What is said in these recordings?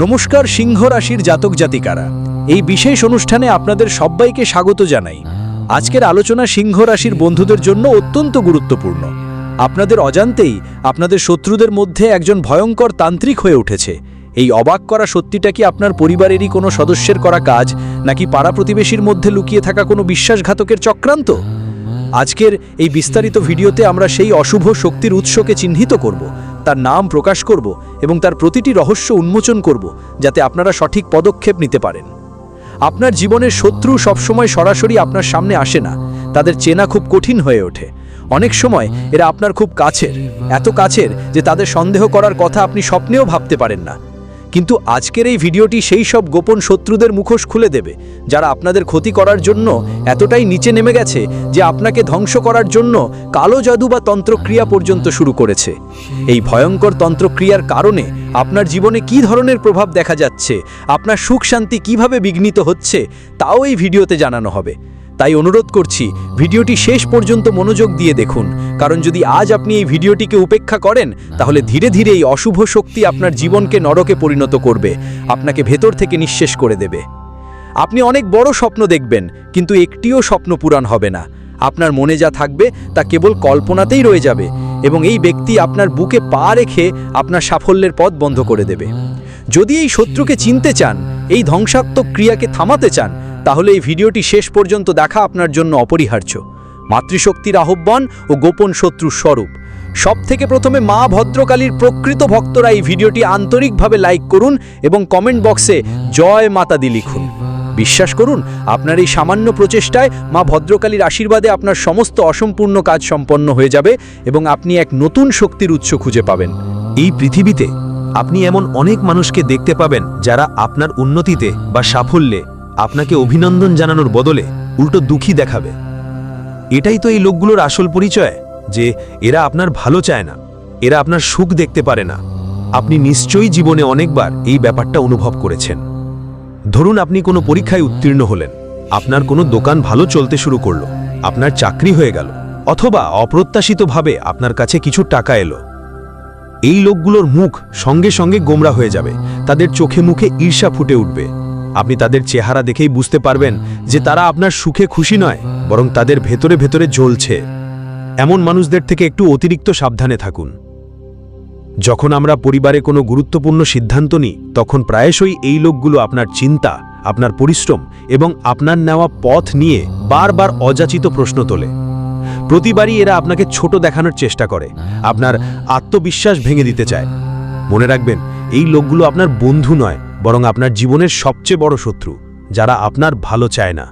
নমস্কার সিংহ রাশির জাতক জাতিকারা। এই বিশেষ অনুষ্ঠানে আপনাদের সবাইকে স্বাগত জানাই। আজকের আলোচনা সিংহ রাশির বন্ধুদের জন্য অত্যন্ত গুরুত্বপূর্ণ। আপনাদের অজান্তেই আপনাদের শত্রুদের মধ্যে একজন ভয়ঙ্কর তান্ত্রিক হয়ে উঠেছে। এই অবাক করা সত্যিটা কি আপনার পরিবারেরই কোনো সদস্যের করা কাজ, নাকি পাড়া প্রতিবেশীর মধ্যে লুকিয়ে থাকা কোনো বিশ্বাসঘাতকের চক্রান্ত? আজকের এই বিস্তারিত ভিডিওতে আমরা সেই অশুভ শক্তির উৎসকে চিহ্নিত করব। তার নাম প্রকাশ করব এবং তার প্রতিটি রহস্য উন্মোচন করব যাতে আপনারা সঠিক পদক্ষেপ নিতে পারেন। আপনার জীবনের শত্রু সবসময় সরাসরি আপনার সামনে আসে না, তাদের চেনা খুব কঠিন হয়ে ওঠে। অনেক সময় এরা আপনার খুব কাছের, এত কাছের যে তাদের সন্দেহ করার কথা আপনি স্বপ্নেও ভাবতে পারেন না। কিন্তু আজকের এই ভিডিওটি সেই সব গোপন শত্রুদের মুখোশ খুলে দেবে, যারা আপনাদের ক্ষতি করার জন্য এতটাই নিচে নেমে গেছে যে আপনাকে ধ্বংস করার জন্য কালো জাদু বা তন্ত্রক্রিয়া পর্যন্ত শুরু করেছে। এই ভয়ঙ্কর তন্ত্রক্রিয়ার কারণে আপনার জীবনে কি ধরনের প্রভাব দেখা যাচ্ছে, আপনার সুখ শান্তি কীভাবে বিঘ্নিত হচ্ছে, তাও এই ভিডিওতে জানানো হবে। তাই অনুরোধ করছি, ভিডিওটি শেষ পর্যন্ত মনোযোগ দিয়ে দেখুন। কারণ যদি আজ আপনি এই ভিডিওটিকে উপেক্ষা করেন, তাহলে ধীরে ধীরে এই অশুভ শক্তি আপনার জীবনকে নরকে পরিণত করবে, আপনাকে ভেতর থেকে নিঃশেষ করে দেবে। আপনি অনেক বড় স্বপ্ন দেখবেন, কিন্তু একটিও স্বপ্ন পূরণ হবে না। আপনার মনে যা থাকবে, তা কেবল কল্পনাতেই রয়ে যাবে এবং এই ব্যক্তি আপনার বুকে পা রেখে আপনার সাফল্যের পথ বন্ধ করে দেবে। যদি এই শত্রুকে চিনতে চান, এই ধ্বংসাত্মক ক্রিয়াকে থামাতে চান তাহলে এই ভিডিওটি শেষ পর্যন্ত দেখা আপনার জন্য অপরিহার্য। মাতৃশক্তির আহ্বান ও গোপন শত্রুর স্বরূপ। সব থেকে প্রথমে মা ভদ্রকালীর প্রকৃত ভক্তরা এই ভিডিওটি আন্তরিকভাবে লাইক করুন এবং কমেন্ট বক্সে জয় মাতা দি লিখুন। বিশ্বাস করুন, আপনার এই সামান্য প্রচেষ্টায় মা ভদ্রকালীর আশীর্বাদে আপনার সমস্ত অসম্পূর্ণ কাজ সম্পন্ন হয়ে যাবে এবং আপনি এক নতুন শক্তির উৎস খুঁজে পাবেন। এই পৃথিবীতে আপনি এমন অনেক মানুষকে দেখতে পাবেন যারা আপনার উন্নতিতে বা সাফল্যে আপনাকে অভিনন্দন জানানোর বদলে উল্টো দুঃখী দেখাবে। এটাই তো এই লোকগুলোর আসল পরিচয়, যে এরা আপনার ভালো চায় না, এরা আপনার সুখ দেখতে পারে না। আপনি নিশ্চয়ই জীবনে অনেকবার এই ব্যাপারটা অনুভব করেছেন। ধরুন আপনি কোনো পরীক্ষায় উত্তীর্ণ হলেন, আপনার কোনো দোকান ভালো চলতে শুরু করল, আপনার চাকরি হয়ে গেল, অথবা অপ্রত্যাশিতভাবে আপনার কাছে কিছু টাকা এলো। এই লোকগুলোর মুখ সঙ্গে সঙ্গে গোমরা হয়ে যাবে, তাদের চোখে মুখে ঈর্ষা ফুটে উঠবে। আপনি তাদের চেহারা দেখেই বুঝতে পারবেন যে তারা আপনার সুখে খুশি নয়, বরং তাদের ভেতরে ভেতরে জ্বলছে। এমন মানুষদের থেকে একটু অতিরিক্ত সাবধানে থাকুন। যখন আমরা পরিবারে কোনো গুরুত্বপূর্ণ সিদ্ধান্ত নিই, তখন প্রায়শই এই লোকগুলো আপনার চিন্তা, আপনার পরিশ্রম এবং আপনার নেওয়া পথ নিয়ে বারবার অযাচিত প্রশ্ন তোলে। প্রতিবারই এরা আপনাকে ছোট দেখানোর চেষ্টা করে, আপনার আত্মবিশ্বাস ভেঙে দিতে চায়। মনে রাখবেন, এই লোকগুলো আপনার বন্ধু নয় বরং আপনার জীবনের সবচেয়ে বড় শত্রু, যারা আপনার ভালো চায় না।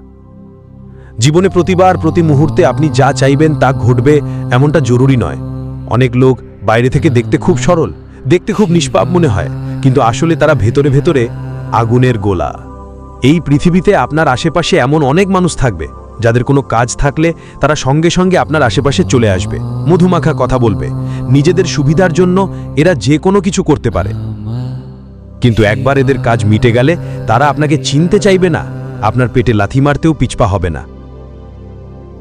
জীবনে প্রতিবার, প্রতি মুহূর্তে আপনি যা চাইবেন তা ঘটবে এমনটা জরুরি নয়। অনেক লোক বাইরে থেকে দেখতে খুব সরল, দেখতে খুব নিষ্পাপ মনে হয়, কিন্তু আসলে তারা ভেতরে ভেতরে আগুনের গোলা। এই পৃথিবীতে আপনার আশেপাশে এমন অনেক মানুষ থাকবে, যাদের কোনো কাজ থাকলে তারা সঙ্গে সঙ্গে আপনার আশেপাশে চলে আসবে, মধুমাখা কথা বলবে। নিজেদের সুবিধার জন্য এরা যে কোনো কিছু করতে পারে। কিন্তু একবার এদের কাজ মিটে গেলে তারা আপনাকে চিনতে চাইবে না। আপনার পেটে লাথি মারতেও পিছপা হবে না।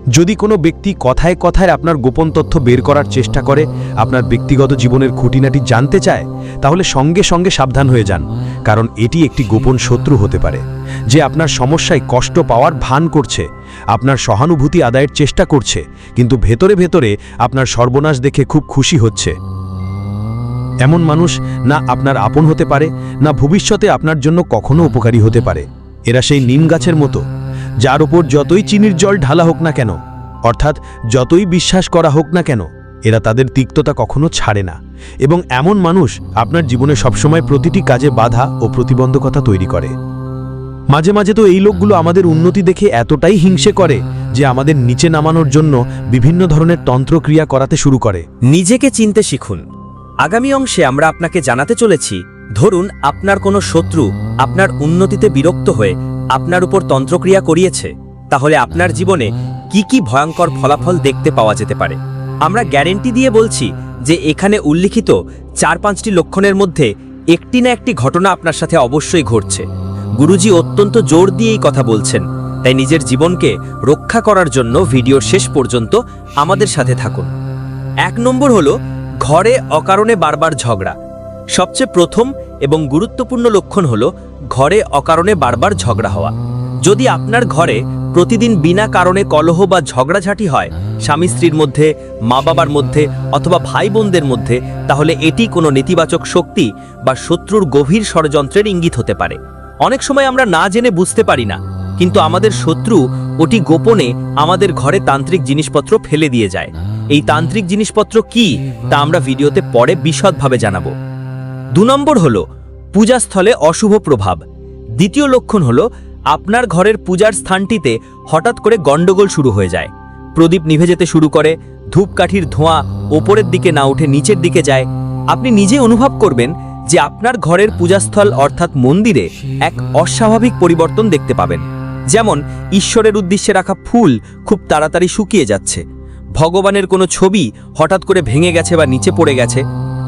যদি কোনো ব্যক্তি কথায় কথায় আপনার গোপন তথ্য বের করার চেষ্টা করে, আপনার ব্যক্তিগত জীবনের খুঁটিনাটি জানতে চায়, তাহলে সঙ্গে সঙ্গে সাবধান হয়ে যান, কারণ এটি একটি গোপন শত্রু হতে পারে, যে আপনার সমস্যায় কষ্ট পাওয়ার ভান করছে, আপনার সহানুভূতি আদায়ের চেষ্টা করছে, কিন্তু ভেতরে ভেতরে আপনার সর্বনাশ দেখে খুব খুশি হচ্ছে। এমন মানুষ না আপনার আপন হতে পারে, না ভবিষ্যতে আপনার জন্য কখনো উপকারী হতে পারে। এরা সেই নিম গাছের মতো, যার উপর যতই চিনির জল ঢালা হোক না কেন, অর্থাৎ যতই বিশ্বাস করা হোক না কেন, এরা তাদের তিক্ততা কখনো ছাড়ে না। এবং এমন মানুষ আপনার জীবনে সবসময় প্রতিটি কাজে বাধা ও প্রতিবন্ধকতা তৈরি করে। মাঝে মাঝে তো এই লোকগুলো আমাদের উন্নতি দেখে এতটাই হিংসে করে যে আমাদের নিচে নামানোর জন্য বিভিন্ন ধরনের তন্ত্রক্রিয়া করাতে শুরু করে। নিজেকে চিনতে শিখুন। আগামী অংশে আমরা আপনাকে জানাতে চলেছি, ধরুন আপনার কোনো শত্রু আপনার উন্নতিতে বিরক্ত হয়ে আপনার উপর তন্ত্রক্রিয়া করিয়েছে, তাহলে আপনার জীবনে কি কি ভয়ঙ্কর ফলাফল দেখতে পাওয়া যেতে পারে? আমরা গ্যারেন্টি দিয়ে বলছি যে এখানে উল্লিখিত চার পাঁচটি লক্ষণের মধ্যে একটি না একটি ঘটনা আপনার সাথে অবশ্যই ঘটছে। গুরুজি অত্যন্ত জোর দিয়েই কথা বলছেন, তাই নিজের জীবনকে রক্ষা করার জন্য ভিডিওর শেষ পর্যন্ত আমাদের সাথে থাকুন। এক নম্বর হলো ঘরে অকারণে বারবার ঝগড়া। সবচেয়ে প্রথম এবং গুরুত্বপূর্ণ লক্ষণ হল ঘরে অকারণে বারবার ঝগড়া হওয়া। যদি আপনার ঘরে প্রতিদিন বিনা কারণে কলহ বা ঝগড়াঝাটি হয়, স্বামী স্ত্রীর মধ্যে মা বাবার মধ্যে অথবা ভাই বোনদের মধ্যে, তাহলে এটি কোনো নেতিবাচক শক্তি বা শত্রুর গভীর ষড়যন্ত্রের ইঙ্গিত হতে পারে। অনেক সময় আমরা না জেনে বুঝতে পারি না, কিন্তু আমাদের শত্রু ওটি গোপনে আমাদের ঘরে তান্ত্রিক জিনিসপত্র ফেলে দিয়ে যায়। এই তান্ত্রিক জিনিসপত্র কি তা আমরা ভিডিওতে পরে বিশদভাবে জানাব। দু নম্বর হল, পূজাস্থলে অশুভ প্রভাব। দ্বিতীয় লক্ষণ হল, আপনার ঘরের পূজার স্থানটিতে হঠাৎ করে গণ্ডগোল শুরু হয়ে যায়। প্রদীপ নিভে যেতে শুরু করে, ধূপকাঠির ধোঁয়া ওপরের দিকে না উঠে নিচের দিকে যায়। আপনি নিজে অনুভব করবেন যে আপনার ঘরের পূজাস্থল অর্থাৎ মন্দিরে এক অস্বাভাবিক পরিবর্তন দেখতে পাবেন। যেমন, ঈশ্বরের উদ্দেশ্যে রাখা ফুল খুব তাড়াতাড়ি শুকিয়ে যাচ্ছে। ভগবানের কোনো ছবি হঠাৎ করে ভেঙে গেছে বা নিচে পড়ে গেছে,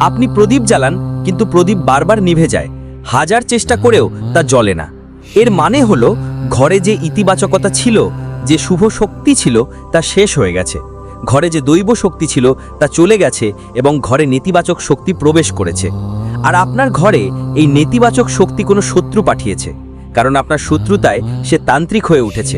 আপনি প্রদীপ জ্বালান, কিন্তু প্রদীপ বারবার নিভে যায়। হাজার চেষ্টা করেও তা জ্বলে না। এর মানে হলো, ঘরে যে ইতিবাচকতা ছিল, যে শুভ শক্তি ছিল, তা শেষ হয়ে গেছে। ঘরে যে দৈব শক্তি ছিল, তা চলে গেছে এবং ঘরে নেতিবাচক শক্তি প্রবেশ করেছে। আর আপনার ঘরে এই নেতিবাচক শক্তি কোনো শত্রু পাঠিয়েছে, কারণ আপনার শত্রুতায় সে তান্ত্রিক হয়ে উঠেছে।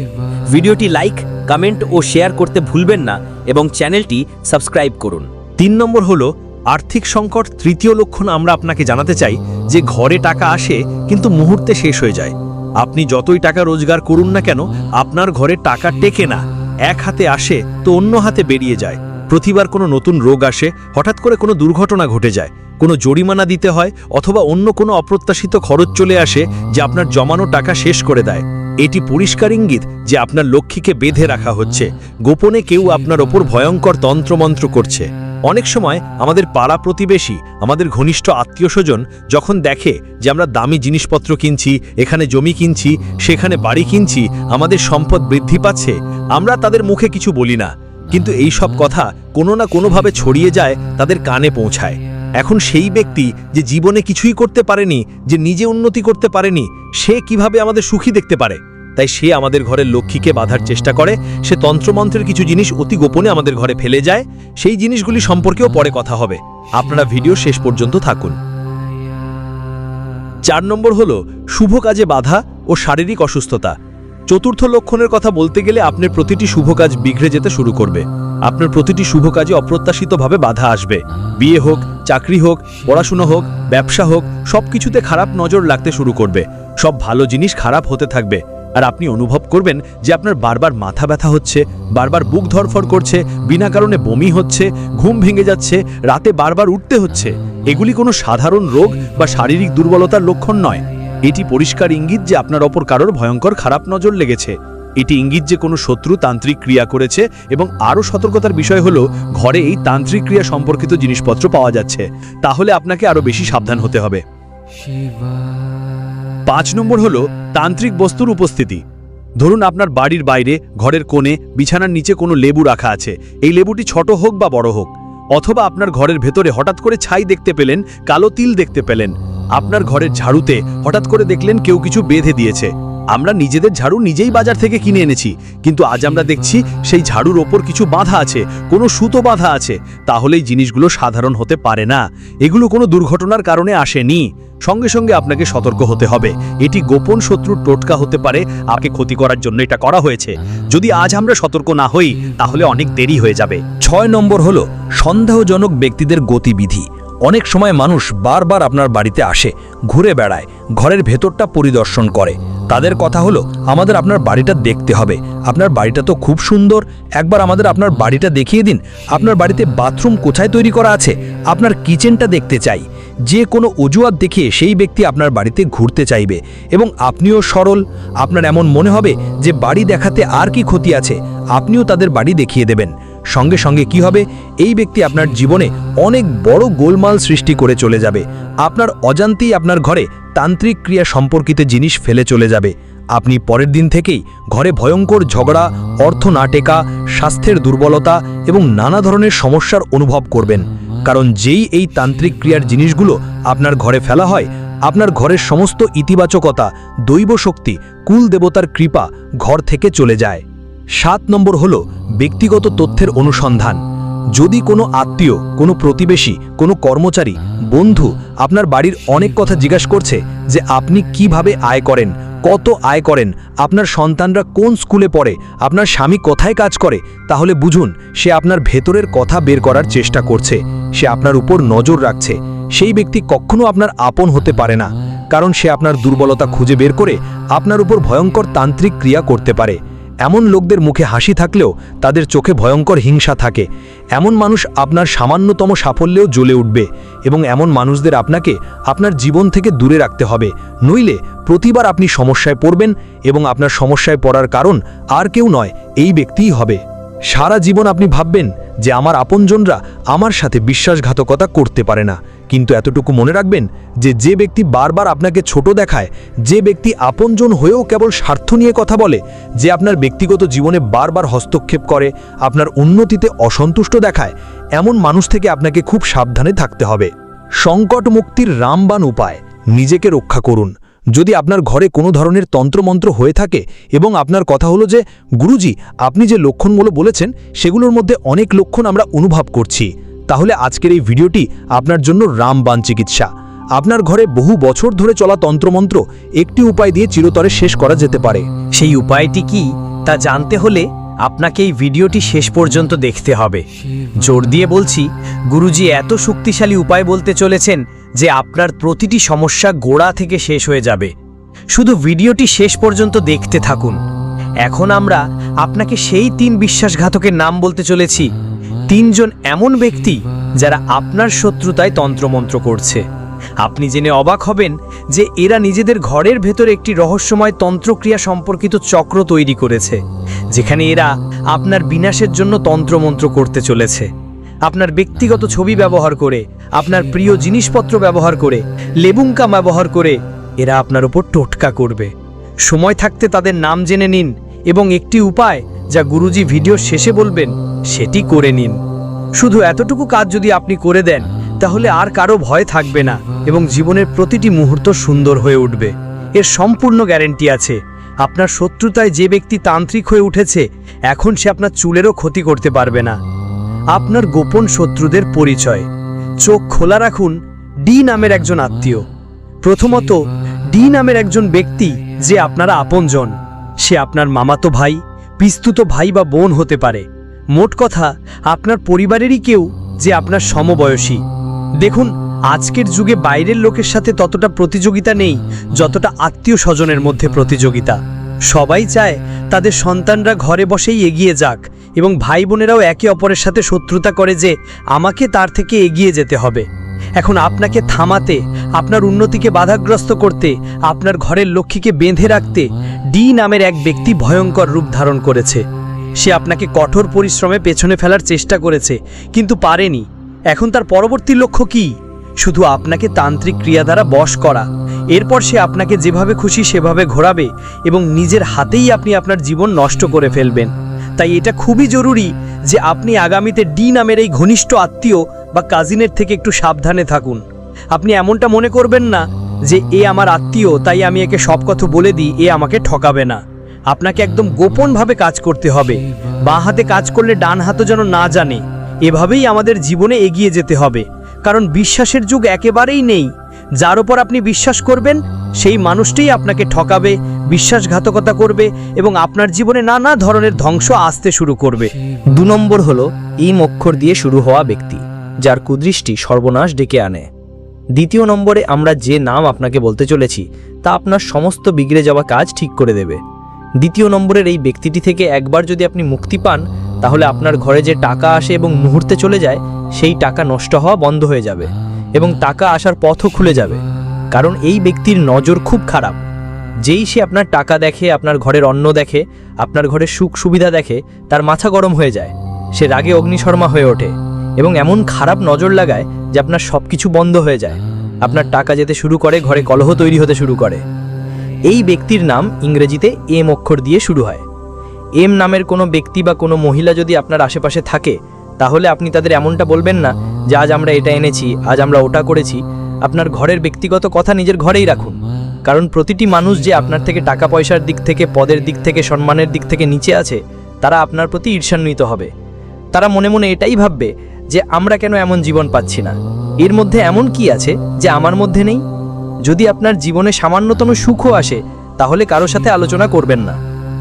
ভিডিওটি লাইক, কমেন্ট ও শেয়ার করতে ভুলবেন না। এবং চ্যানেলটি সাবস্ক্রাইব করুন। তিন নম্বর হলো, আর্থিক সংকট তৃতীয় লক্ষণ আমরা আপনাকে জানাতে চাই যে ঘরে টাকা আসে কিন্তু মুহূর্তে শেষ হয়ে যায়। আপনি যতই টাকা রোজগার করুন না কেন, আপনার ঘরে টাকা টেকে না। এক হাতে আসে তো অন্য হাতে বেরিয়ে যায়। প্রতিবার কোনো নতুন রোগ আসে, হঠাৎ করে কোনো দুর্ঘটনা ঘটে যায়, কোনো জরিমানা দিতে হয়, অথবা অন্য কোনো অপ্রত্যাশিত খরচ চলে আসে যে আপনার জমানো টাকা শেষ করে দেয়। এটি পরিষ্কার ইঙ্গিত যে আপনার লক্ষ্মীকে বেঁধে রাখা হচ্ছে। গোপনে কেউ আপনার ওপর ভয়ঙ্কর তন্ত্রমন্ত্র করছে। অনেক সময় আমাদের পাড়া প্রতিবেশী, আমাদের ঘনিষ্ঠ আত্মীয় স্বজন যখন দেখে যে আমরা দামি জিনিসপত্র কিনছি, এখানে জমি কিনছি, সেখানে বাড়ি কিনছি, আমাদের সম্পদ বৃদ্ধি পাচ্ছে, আমরা তাদের মুখে কিছু বলি না। কিন্তু এই সব কথা কোনো না কোনোভাবে ছড়িয়ে যায় তাদের কানে পৌঁছায়। এখন সেই ব্যক্তি যে জীবনে কিছুই করতে পারেনি, যে নিজে উন্নতি করতে পারেনি, সে কীভাবে আমাদের সুখী দেখতে পারে? তাই সে আমাদের ঘরের লক্ষ্মীকে বাধার চেষ্টা করে, সে তন্ত্রমন্ত্রের কিছু জিনিস অতি গোপনে আমাদের ঘরে ফেলে যায়, সেই জিনিসগুলি সম্পর্কেও পরে কথা হবে। আপনারা ভিডিও শেষ পর্যন্ত থাকুন। চার নম্বর হলো শুভ কাজে বাধা ও শারীরিক অসুস্থতা। চতুর্থ লক্ষণের কথা বলতে গেলে আপনার প্রতিটি শুভ কাজ বিগড়ে যেতে শুরু করবে। আপনার প্রতিটি শুভ কাজে অপ্রত্যাশিতভাবে বাধা আসবে। বিয়ে হোক, চাকরি হোক, পড়াশুনো হোক, ব্যবসা হোক সব কিছুতে খারাপ নজর লাগতে শুরু করবে। সব ভালো জিনিস খারাপ হতে থাকবে। আর আপনি অনুভব করবেন যে আপনার বারবার মাথা ব্যথা হচ্ছে, বারবার বুক ধরফর করছে, বিনা কারণে বমি হচ্ছে, ঘুম ভেঙে যাচ্ছে, রাতে বারবার উঠতে হচ্ছে। এগুলি কোনো সাধারণ রোগ বা শারীরিক দুর্বলতার লক্ষণ নয়। এটি পরিষ্কার ইঙ্গিত যে আপনার অপর কারোর ভয়ঙ্কর খারাপ নজর লেগেছে। এটি ইঙ্গিত যে কোনো শত্রু তান্ত্রিক ক্রিয়া করেছে এবং আরও সতর্কতার বিষয় হলো ঘরে এই তান্ত্রিক ক্রিয়া সম্পর্কিত জিনিসপত্র পাওয়া যাচ্ছে। তাহলে আপনাকে আরও বেশি সাবধান হতে হবে। পাঁচ নম্বর হল তান্ত্রিক বস্তুর উপস্থিতি। ধরুন আপনার বাড়ির বাইরে ঘরের কোণে বিছানার নিচে কোনো লেবু রাখা আছে। এই লেবুটি ছোট হোক বা বড় হোক অথবা আপনার ঘরের ভেতরে হঠাৎ করে ছাই দেখতে পেলেন কালো তিল দেখতে পেলেন। আপনার ঘরের ঝাড়ুতে হঠাৎ করে দেখলেন কেউ কিছু বেঁধে দিয়েছে। আমরা নিজেদের ঝাড়ু নিজেই বাজার থেকে কিনে এনেছি, কিন্তু আজ আমরা দেখছি সেই ঝাড়ুর ওপর কিছু বাঁধা আছে, কোনো সুতো বাঁধা আছে। তাহলে এই জিনিসগুলো সাধারণ হতে পারে না। এগুলো কোনো দুর্ঘটনার কারণে আসেনি। সঙ্গে সঙ্গে আপনাকে সতর্ক হতে হবে। এটি গোপন শত্রুর টোটকা হতে পারে। আপনাকে ক্ষতি করার জন্য এটা করা হয়েছে। যদি আজ আমরা সতর্ক না হই, তাহলে অনেক দেরি হয়ে যাবে। ছয় নম্বর হল, সন্দেহজনক ব্যক্তিদের গতিবিধি। অনেক সময় মানুষ বারবার আপনার বাড়িতে আসে, ঘুরে বেড়ায়, ঘরের ভেতরটা পরিদর্শন করে। তাদের কথা হলো, আমাদের আপনার বাড়িটা দেখতে হবে। আপনার বাড়িটা তো খুব সুন্দর। একবার আমাদের আপনার বাড়িটা দেখিয়ে দিন। আপনার বাড়িতে বাথরুম কোথায় তৈরি করা আছে? আপনার কিচেনটা দেখতে চাই। যে কোনো অজুহাত দেখিয়ে সেই ব্যক্তি আপনার বাড়িতে ঘুরতে চাইবে। এবং আপনিও সরল। আপনার এমন মনে হবে যে বাড়ি দেখাতে আর কি ক্ষতি আছে। আপনিও তাদের বাড়ি দেখিয়ে দেবেন। সঙ্গে সঙ্গে কি হবে? এই ব্যক্তি আপনার জীবনে অনেক বড় গোলমাল সৃষ্টি করে চলে যাবে। আপনার অজান্তেই আপনার ঘরে তান্ত্রিক ক্রিয়া সম্পর্কিত জিনিস ফেলে চলে যাবে। আপনি পরের দিন থেকেই ঘরে ভয়ঙ্কর ঝগড়া, অর্থ না টেকা, স্বাস্থ্যের দুর্বলতা এবং নানা ধরনের সমস্যার অনুভব করবেন। কারণ যেই এই তান্ত্রিক ক্রিয়ার জিনিসগুলো আপনার ঘরে ফেলা হয়, আপনার ঘরের সমস্ত ইতিবাচকতা দৈব শক্তি কুল দেবতার কৃপা ঘর থেকে চলে যায়। সাত নম্বর হল ব্যক্তিগত তথ্যের অনুসন্ধান। যদি কোনো আত্মীয়, কোনো প্রতিবেশী, কোনো কর্মচারী, বন্ধু আপনার বাড়ির অনেক কথা জিজ্ঞাসা করছে যে আপনি কীভাবে আয় করেন, কত আয় করেন, আপনার সন্তানরা কোন স্কুলে পড়ে, আপনার স্বামী কোথায় কাজ করে, তাহলে বুঝুন, সে আপনার ভেতরের কথা বের করার চেষ্টা করছে, সে আপনার উপর নজর রাখছে। সেই ব্যক্তি কখনো আপনার আপন হতে পারে না, কারণ সে আপনার দুর্বলতা খুঁজে বের করে আপনার উপর ভয়ঙ্কর তান্ত্রিক ক্রিয়া করতে পারে। এমন লোকদের মুখে হাসি থাকলেও তাদের চোখে ভয়ঙ্কর হিংসা থাকে। এমন মানুষ আপনার সামান্যতম সাফল্যেও জ্বলে উঠবে এবং এমন মানুষদের আপনাকে আপনার জীবন থেকে দূরে রাখতে হবে। নইলে প্রতিবার আপনি সমস্যায় পড়বেন এবং আপনার সমস্যায় পড়ার কারণ আর কেউ নয়, এই ব্যক্তিই হবে। সারা জীবন আপনি ভাববেন যে আমার আপনজনরা আমার সাথে বিশ্বাসঘাতকতা করতে পারে না। কিন্তু এতটুকু মনে রাখবেন যে যে ব্যক্তি বারবার আপনাকে ছোট দেখায়, যে ব্যক্তি আপনজন হয়েও কেবল স্বার্থ নিয়ে কথা বলে, যে আপনার ব্যক্তিগত জীবনে বারবার হস্তক্ষেপ করে, আপনার উন্নতিতে অসন্তুষ্ট দেখায়, এমন মানুষ থেকে আপনাকে খুব সাবধানে থাকতে হবে। সংকট মুক্তির রামবান উপায়, নিজেকে রক্ষা করুন। যদি আপনার ঘরে কোনো ধরনের তন্ত্রমন্ত্র হয়ে থাকে এবং আপনার কথা হলো যে, গুরুজি, আপনি যে লক্ষণগুলো বলেছেন, সেগুলোর মধ্যে অনেক লক্ষণ আমরা অনুভব করছি। তাহলে আজকের এই ভিডিওটি আপনার জন্য রামবান চিকিৎসা। আপনার ঘরে বহু বছর ধরে চলা তন্ত্রমন্ত্র একটি উপায় দিয়ে চিরতরে শেষ করা যেতে পারে। সেই উপায়টি কি তা জানতে হলে আপনাকে এই ভিডিওটি শেষ পর্যন্ত দেখতে হবে। জোর দিয়ে বলছি, গুরুজি এত শক্তিশালী উপায় বলতে চলেছেন যে আপনার প্রতিটি সমস্যা গোড়া থেকে শেষ হয়ে যাবে। শুধু ভিডিওটি শেষ পর্যন্ত দেখতে থাকুন। এখন আমরা আপনাকে সেই তিন বিশ্বাসঘাতকের নাম বলতে চলেছি তিনজন এমন ব্যক্তি যারা আপনার শত্রুতায় তন্ত্রমন্ত্র করছে। আপনি জেনে অবাক হবেন যে এরা নিজেদের ঘরের ভেতরে একটি রহস্যময় তন্ত্রক্রিয়া সম্পর্কিত চক্র তৈরি করেছে, যেখানে এরা আপনার বিনাশের জন্য তন্ত্রমন্ত্র করতে চলেছে। আপনার ব্যক্তিগত ছবি ব্যবহার করে, আপনার প্রিয় জিনিসপত্র ব্যবহার করে লেবুঙ্কা ব্যবহার করে এরা আপনার উপর টোটকা করবে। সময় থাকতে তাদের নাম জেনে নিন এবং একটি উপায় যা গুরুজি ভিডিও শেষে বলবেন, সেটি করে নিন। শুধু এতটুকু কাজ যদি আপনি করে দেন, তাহলে আর কারও ভয় থাকবে না এবং জীবনের প্রতিটি মুহূর্ত সুন্দর হয়ে উঠবে। এর সম্পূর্ণ গ্যারেন্টি আছে। আপনার শত্রুতায় যে ব্যক্তি তান্ত্রিক হয়ে উঠেছে, এখন সে আপনার চুলেরও ক্ষতি করতে পারবে না। আপনার গোপন শত্রুদের পরিচয়। চোখ খোলা রাখুন ডি নামের একজন আত্মীয়। প্রথমত ডি নামের একজন ব্যক্তি যে আপনারা আপনজন। সে আপনার মামাতো ভাই, পিস্তুত ভাই বা বোন হতে পারে। মোট কথা, আপনার পরিবারেরই কেউ যে আপনার সমবয়সী। দেখুন, আজকের যুগে বাইরের লোকের সাথে ততটা প্রতিযোগিতা নেই, যতটা আত্মীয় স্বজনের মধ্যে প্রতিযোগিতা। সবাই চায় তাদের সন্তানরা ঘরে বসেই এগিয়ে যাক এবং ভাই বোনেরাও একে অপরের সাথে শত্রুতা করে যে আমাকে তার থেকে এগিয়ে যেতে হবে। এখন আপনাকে থামাতে, আপনার উন্নতিকে বাধাগ্রস্ত করতে, আপনার ঘরের লক্ষ্মীকে বেঁধে রাখতে ডি নামের এক ব্যক্তি ভয়ঙ্কর রূপ ধারণ করেছে। সে আপনাকে কঠোর পরিশ্রমে পেছনে ফেলার চেষ্টা করেছে, কিন্তু পারেনি। এখন তার পরবর্তী লক্ষ্য কি? শুধু আপনাকে তান্ত্রিক ক্রিয়া দ্বারা বশ করা। এরপর সে আপনাকে যেভাবে খুশি সেভাবে ঘোরাবে এবং নিজের হাতেই আপনি আপনার জীবন নষ্ট করে ফেলবেন। তাই এটা খুবই জরুরি যে আপনি আগামীতে ডি নামের এই ঘনিষ্ঠ আত্মীয় বা কাজিনের থেকে একটু সাবধানে থাকুন। আপনি এমনটা মনে করবেন না যে, এ আমার আত্মীয়, তাই আমি একে সব কথা বলে দিই, এ আমাকে ঠকাবে না। আপনাকে একদম গোপনভাবে কাজ করতে হবে। বাঁ হাতে কাজ করলে ডান হাতও যেন না জানে। এভাবেই আমাদের জীবনে এগিয়ে যেতে হবে। কারণ বিশ্বাসের যুগ একেবারেই নেই। যার উপর আপনি বিশ্বাস করবেন, সেই মানুষটাই আপনাকে ঠকাবে, বিশ্বাসঘাতকতা করবে এবং আপনার জীবনে নানা ধরনের ধ্বংস আসতে শুরু করবে। দু নম্বর হলো ইম অক্ষর দিয়ে শুরু হওয়া ব্যক্তি, যার কুদৃষ্টি সর্বনাশ ডেকে আনে। দ্বিতীয় নম্বরে, আমরা যে নাম আপনাকে বলতে চলেছি, তা আপনার সমস্ত বিগড়ে যাওয়া কাজ ঠিক করে দেবে। দ্বিতীয় নম্বরের এই ব্যক্তিটি থেকে একবার যদি আপনি মুক্তি পান, তাহলে আপনার ঘরে যে টাকা আসে এবং মুহূর্তে চলে যায়, সেই টাকা নষ্ট হওয়া বন্ধ হয়ে যাবে। এবং টাকা আসার পথও খুলে যাবে। কারণ এই ব্যক্তির নজর খুব খারাপ। যেই সে আপনার টাকা দেখে, আপনার ঘরের অন্ন দেখে, আপনার ঘরের সুখ সুবিধা দেখে, তার মাথা গরম হয়ে যায়। সে রাগে অগ্নিশর্মা হয়ে ওঠে এবং এমন খারাপ নজর লাগায় যে আপনার সব কিছু বন্ধ হয়ে যায়। আপনার টাকা যেতে শুরু করে, ঘরে কলহ তৈরি হতে শুরু করে। এই ব্যক্তির নাম ইংরেজিতে এম অক্ষর দিয়ে শুরু হয়। এম নামের কোনো ব্যক্তি বা কোনো মহিলা যদি আপনার আশেপাশে থাকে তাহলে আপনি তাদের এমনটা বলবেন না যে আজ আমরা এটা এনেছি, আজ আমরা ওটা করেছি। আপনার ঘরের ব্যক্তিগত কথা নিজের ঘরেই রাখুন। কারণ প্রতিটি মানুষ যে আপনার থেকে টাকা পয়সার দিক থেকে, পদের দিক থেকে, সম্মানের দিক থেকে নিচে আছে, তারা আপনার প্রতি ঈর্ষান্বিত হবে। তারা মনে মনে এটাই ভাববে যে আমরা কেন এমন জীবন পাচ্ছি না? এর মধ্যে এমন কি আছে যে আমার মধ্যে নেই? যদি আপনার জীবনে সামান্যতম সুখও আসে, তাহলে কারও সাথে আলোচনা করবেন না।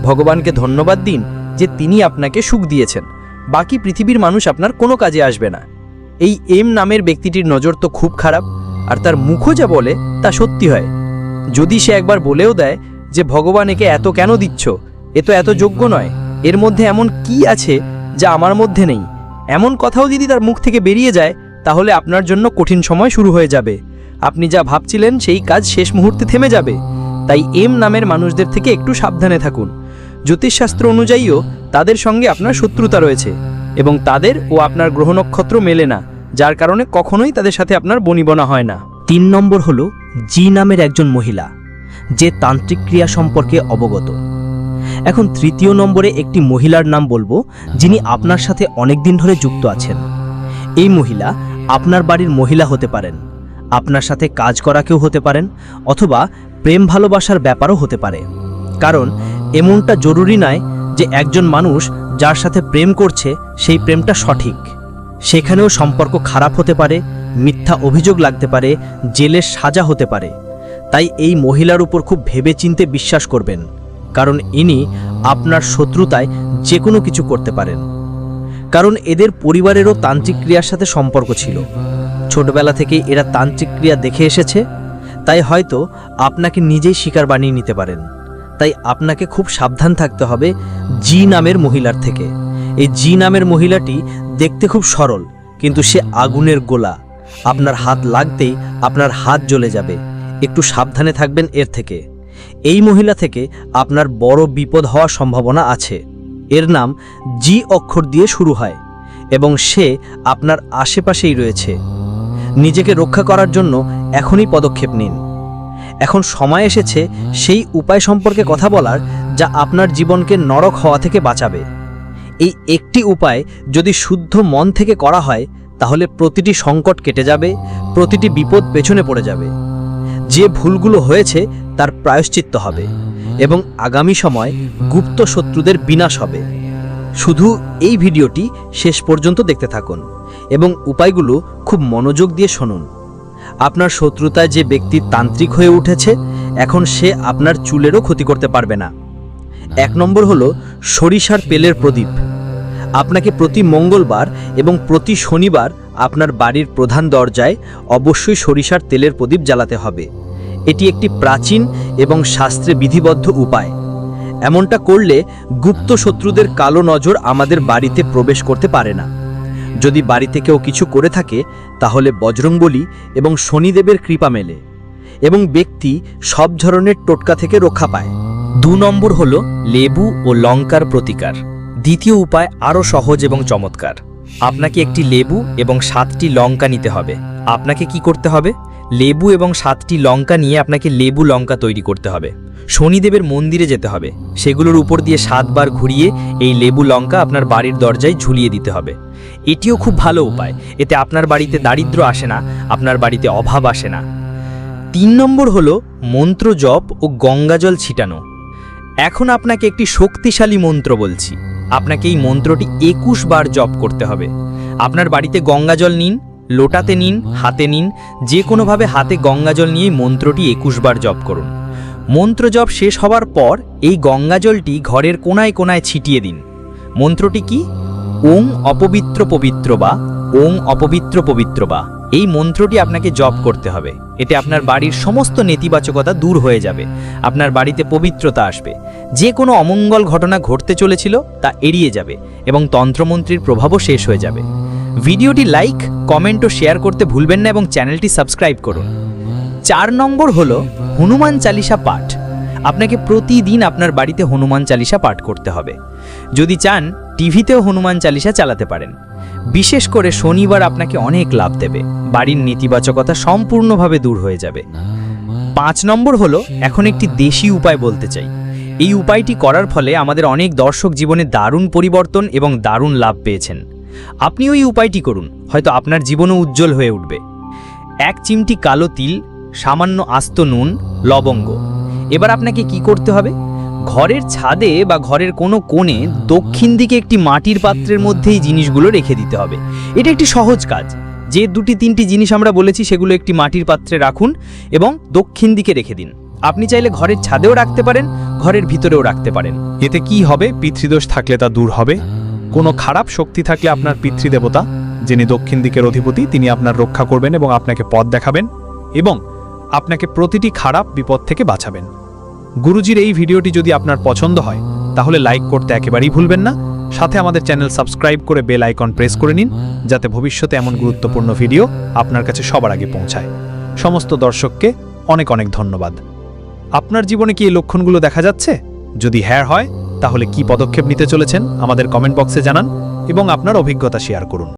ভগবানকে ধন্যবাদ দিন যে তিনি আপনাকে সুখ দিয়েছেন। বাকি পৃথিবীর মানুষ আপনার কোনো কাজে আসবে না। এই এম নামের ব্যক্তিটির নজর তো খুব খারাপ, আর তার মুখও যা বলে তা সত্যি হয়। যদি সে একবার বলেও দেয় যে, ভগবান একে এত কেন দিচ্ছ? এ তো এত যোগ্য নয়। এর মধ্যে এমন কি আছে যা আমার মধ্যে নেই? এমন কথাও যদি তার মুখ থেকে বেরিয়ে যায়, তাহলে আপনার জন্য কঠিন সময় শুরু হয়ে যাবে। আপনি যা ভাবছিলেন, সেই কাজ শেষ মুহূর্তে থেমে যাবে। তাই এম নামের মানুষদের থেকে একটু সাবধানে থাকুন। জ্যোতিষশাস্ত্র অনুযায়ীও তাদের সঙ্গে আপনার শত্রুতা রয়েছে এবং তাদের ও আপনার গ্রহ নক্ষত্র মেলে না, যার কারণে কখনোই তাদের সাথে আপনার বনিবনা হয় না। তিন নম্বর হল জি নামের একজন মহিলা, যে তান্ত্রিক ক্রিয়া সম্পর্কে অবগত। এখন তৃতীয় নম্বরে একটি মহিলার নাম বলব, যিনি আপনার সাথে অনেক দিন ধরে যুক্ত আছেন। এই মহিলা আপনার বাড়ির মহিলা হতে পারেন, আপনার সাথে কাজ করা কেউ হতে পারেন, অথবা প্রেম ভালোবাসার ব্যাপারও হতে পারে। কারণ এমনটা জরুরি নয় যে একজন মানুষ যার সাথে প্রেম করছে, সেই প্রেমটা সঠিক। সেখানেও সম্পর্ক খারাপ হতে পারে, মিথ্যা অভিযোগ লাগতে পারে জেলের সাজা হতে পারে। তাই এই মহিলার উপর খুব ভেবেচিন্তে বিশ্বাস করবেন, কারণ ইনি আপনার শত্রুতায় যে কোনো কিছু করতে পারেন। কারণ এদের পরিবারেরও তান্ত্রিক ক্রিয়ার সাথে সম্পর্ক ছিল। ছোটবেলা থেকেই এরা তান্ত্রিক ক্রিয়া দেখে এসেছে, তাই হয়তো আপনাকে নিজেই শিকার বানিয়ে নিতে পারেন। তাই আপনাকে খুব সাবধান থাকতে হবে জি নামের মহিলার থেকে। এই জি নামের মহিলাটি দেখতে খুব সরল, কিন্তু সে আগুনের গোলা। আপনার হাত লাগতেই আপনার হাত জ্বলে যাবে। একটু সাবধানে থাকবেন এর থেকে। এই মহিলা থেকে আপনার বড় বিপদ হওয়ার সম্ভাবনা আছে। এর নাম জি অক্ষর দিয়ে শুরু হয় এবং সে আপনার আশেপাশেই রয়েছে। নিজেকে রক্ষা করার জন্য এখনই পদক্ষেপ নিন। এখন সময় এসেছে সেই উপায় সম্পর্কে কথা বলার যা আপনার জীবনকে নরক হওয়া থেকে বাঁচাবে। এই একটি উপায় যদি শুদ্ধ মন থেকে করা হয়, তাহলে প্রতিটি সংকট কেটে যাবে, প্রতিটি বিপদ পেছনে পড়ে যাবে। যে ভুলগুলো হয়েছে, তার প্রায়শ্চিত্ত হবে এবং আগামী সময় গুপ্ত শত্রুদের বিনাশ হবে। শুধু এই ভিডিওটি শেষ পর্যন্ত দেখতে থাকুন এবং উপায়গুলো খুব মনোযোগ দিয়ে শুনুন। আপনার শত্রুতায় যে ব্যক্তি তান্ত্রিক হয়ে উঠেছে, এখন সে আপনার চুলেরও ক্ষতি করতে পারবে না। এক নম্বর হলো সরিষার পেলের প্রদীপ। আপনাকে প্রতি মঙ্গলবার এবং প্রতি শনিবার আপনার বাড়ির প্রধান দরজায় অবশ্যই সরিষার তেলের প্রদীপ জ্বালাতে হবে। এটি একটি প্রাচীন এবং শাস্ত্রে বিধিবদ্ধ উপায়। এমনটা করলে গুপ্ত শত্রুদের কালো নজর আমাদের বাড়িতে প্রবেশ করতে পারে না। যদি বাড়িতে কেউ কিছু করে থাকে, তাহলে বজরংবলী এবং শনিদেবের কৃপা মেলে এবং ব্যক্তি সব ধরনের টোটকা থেকে রক্ষা পায়। দু নম্বর হল লেবু ও লঙ্কার প্রতিকার। দ্বিতীয় উপায় আরও সহজ এবং চমৎকার। আপনাকে একটি লেবু এবং সাতটি লঙ্কা নিতে হবে। আপনাকে কি করতে হবে? লেবু এবং সাতটি লঙ্কা নিয়ে আপনাকে লেবু লঙ্কা তৈরি করতে হবে। শনিদেবের মন্দিরে যেতে হবে। সেগুলোর উপর দিয়ে সাতবার ঘুরিয়ে এই লেবু লঙ্কা আপনার বাড়ির দরজায় ঝুলিয়ে দিতে হবে। এটিও খুব ভালো উপায়। এতে আপনার বাড়িতে দারিদ্র আসে না, আপনার বাড়িতে অভাব আসে না। তিন নম্বর হলো মন্ত্র জপ ও গঙ্গাজল ছিটানো। এখন আপনাকে একটি শক্তিশালী মন্ত্র বলছি। আপনাকে এই মন্ত্রটি একুশ বার জপ করতে হবে। আপনার বাড়িতে গঙ্গাজল নিন, লোটাতে নিন, হাতে নিন, যে কোনোভাবে হাতে গঙ্গাজল নিয়ে মন্ত্রটি একুশ বার জপ করুন। মন্ত্র জপ শেষ হওয়ার পর এই গঙ্গাজলটি ঘরের কোনায় কোনায় ছিটিয়ে দিন। মন্ত্রটি কি? ওং অপবিত্র পবিত্র বা, ওং অপবিত্র পবিত্র বা, এই মন্ত্রটি আপনাকে জপ করতে হবে। এতে আপনার বাড়ির সমস্ত নেতিবাচকতা দূর হয়ে যাবে, আপনার বাড়িতে পবিত্রতা আসবে। যে কোনো অমঙ্গল ঘটনা ঘটতে চলেছিল, তা এড়িয়ে যাবে এবং তন্ত্রমন্ত্রীর প্রভাবও শেষ হয়ে যাবে। ভিডিওটি লাইক, কমেন্ট ও শেয়ার করতে ভুলবেন না এবং চ্যানেলটি সাবস্ক্রাইব করুন। চার নম্বর হল হনুমান চালিসা পাঠ। আপনাকে প্রতিদিন আপনার বাড়িতে হনুমান চালিসা পাঠ করতে হবে। যদি চান, টিভিতেও হনুমান চালিসা চালাতে পারেন। বিশেষ করে শনিবার আপনাকে অনেক লাভ দেবে। বাড়ির নেতিবাচকতা সম্পূর্ণভাবে দূর হয়ে যাবে। পাঁচ নম্বর হলো, এখন একটি দেশি উপায় বলতে চাই। এই উপায়টি করার ফলে আমাদের অনেক দর্শক জীবনে দারুণ পরিবর্তন এবং দারুণ লাভ পেয়েছেন। আপনিও এই উপায়টি করুন, হয়তো আপনার জীবনও উজ্জ্বল হয়ে উঠবে। এক চিমটি কালো তিল, সামান্য আস্ত নুন, লবঙ্গ। এবার আপনাকে কি করতে হবে? ঘরের ছাদে বা ঘরের কোনো কোণে দক্ষিণ দিকে একটি মাটির পাত্রের মধ্যেই জিনিসগুলো রেখে দিতে হবে। এটা একটি সহজ কাজ। যে দুটি তিনটি জিনিস আমরা বলেছি, সেগুলো একটি মাটির পাত্রে রাখুন এবং দক্ষিণ দিকে রেখে দিন। আপনি চাইলে ঘরের ছাদেও রাখতে পারেন, ঘরের ভিতরেও রাখতে পারেন। এতে কি হবে? পিতৃদোষ থাকলে তা দূর হবে। কোনো খারাপ শক্তি থাকলে আপনার পিতৃদেবতা, যিনি দক্ষিণ দিকের অধিপতি, তিনি আপনার রক্ষা করবেন এবং আপনাকে পথ দেখাবেন এবং আপনাকে প্রতিটি খারাপ বিপদ থেকে বাঁচাবেন। গুরুজির এই ভিডিওটি যদি আপনার পছন্দ হয়, তাহলে লাইক করতে একেবারেই ভুলবেন না। সাথে আমাদের চ্যানেল সাবস্ক্রাইব করে বেল আইকন প্রেস করে নিন, যাতে ভবিষ্যতে এমন গুরুত্বপূর্ণ ভিডিও আপনার কাছে সবার আগে পৌঁছায়। সমস্ত দর্শককে অনেক অনেক ধন্যবাদ। আপনার জীবনে কি এই লক্ষণগুলো দেখা যাচ্ছে? যদি হ্যাঁ হয়, তাহলে কি পদক্ষেপ নিতে চলেছেন আমাদের কমেন্ট বক্সে জানান এবং আপনার অভিজ্ঞতা শেয়ার করুন।